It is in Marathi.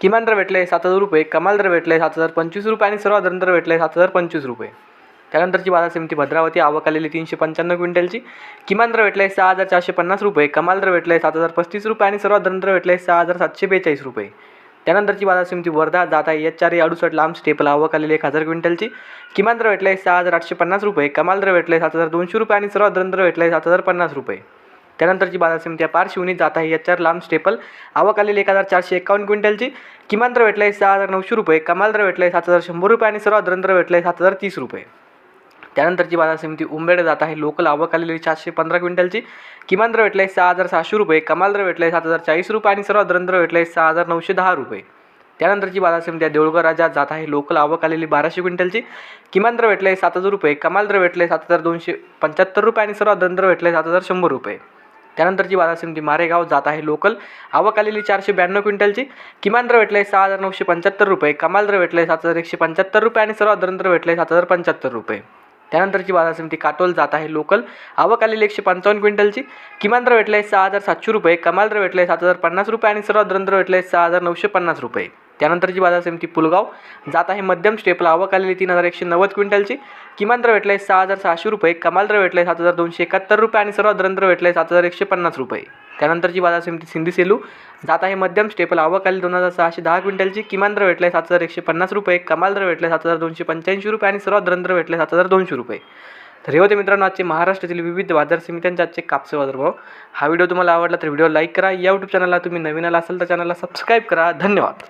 किमान दर भेटले सात हजार रुपये कमाल दर भेटले सात हजार पंचवीस रुपये आणि सर्वात दर भेटले सात हजार पंचवीस रुपये. त्यानंतरची बाजार समिती भद्रावती आवक आलेली तीनशे पंच्याण्णव क्विंटलची. किमान दर भेटले सहा हजार चारशे पन्नास रुपये कमाल दर भेटले सात हजार पस्तीस रुपये आणि सर्वात दर आहे सहा हजार सातशे बेचाळीस रुपये. त्यानंतरची बाजार समिती वर्धा जात आहे एच चार अडुसष्ट लांब स्टेपल आवक आलेली एक हजार क्विंटलची. किमान दर भेटले सहा हजार आठशे पन्नास रुपये कमाल दर भेटले सात हजार दोनशे रुपये आणि सर्वात दर आहे सात हजार पन्नास रुपये. त्यानंतरची बाजार समिती पार शिवणी जात आहे. याच्यावर लांब स्टेपल आवक आलेली एक हजार चारशे एकावन्न क्विंटलची. किमान दर आहे सहा हजार नऊशे रुपये कमाल दर भेटले सात हजार शंभर रुपये आणि सर्वात दर भेटले सात हजार तीस रुपये. त्यानंतरची बाजार समिती उंबेड जात आहे. लोकल आवक आलेली चारशे पंधरा क्विंटलची. किमान दर आहे सहा हजार सहाशे रुपये कमाल दर आहे सात हजार चाळीस रुपये आणि सर्वात दर आहे सहा हजार नऊशे दहा रुपये. त्यानंतरची बाजार समिती आहे देऊळगाव राजा जात आहे. लोकल आवक आलेली बाराशे क्विंटलची. किमान दर आहे सात हजार रुपये कमाल दर आहे सात हजार दोनशे पंच्याहत्तर रुपये आणि सर्वात दर आहे सात हजार शंभर रुपये. त्यानंतरची बाजार समिती मारेगाव जात आहे लोकल. आवक आलेली चारशे ब्याण्णव क्विंटलची. किमान दर आहे सहा हजार नऊशे पंच्याहत्तर रुपये. कमाल दर भेटले सात हजार एकशे पंच्याहत्तर रुपये आणि सर्वात दर भेटले सात हजार पंच्याहत्तर रुपये. त्यानंतरची बाजार समिती काटोल जात आहे लोकल. आवक आलेली एकशे पंचावन्न क्विंटलची. किमान दर आहे सहा हजार सातशे रुपये. कमाल दर आहे सात हजार पन्नास रुपये आणि सर्वात दर आहे सहा हजार नऊशे पन्नास रुपये. त्यानंतरची बाजार समिती पुलगाव. जात आहे मध्यम स्टेपला. आवक आलेली तीन हजार एकशे नव्वद क्विंटलची. किमान दर भेटले सहा हजार सहाशे रुपये. कमाल दर भेटले सात हजार दोनशे एकाहत्तर रुपये आणि सर्वात दर आहे सात हजार एकशे पन्नास रुपये. त्यानंतरची बाजार समिती सिंधी सेलू. जात आहे मध्यम स्टेपल. आवक आली दोन हजार सहाशे दहा क्विंटलची. किमान दर आहे सात हजार एकशे पन्नास रुपये. कमाल दर भेटले सात हजार दोनशे पंच्याऐंशी रुपये आणि सर्वात दर भेटले सात हजार दोनशे रुपये. तर हे होते मित्रांनो आजचे महाराष्ट्रातील विविध बाजार समित्यांचे आजचे कापसे बाजारभाव हा व्हिडिओ तुम्हाला आवडला तर व्हिडिओ लाईक करा. या यूट्यूब चॅनलला तुम्ही नवीन आला असाल तर चॅनलला सबस्क्राईब करा. धन्यवाद.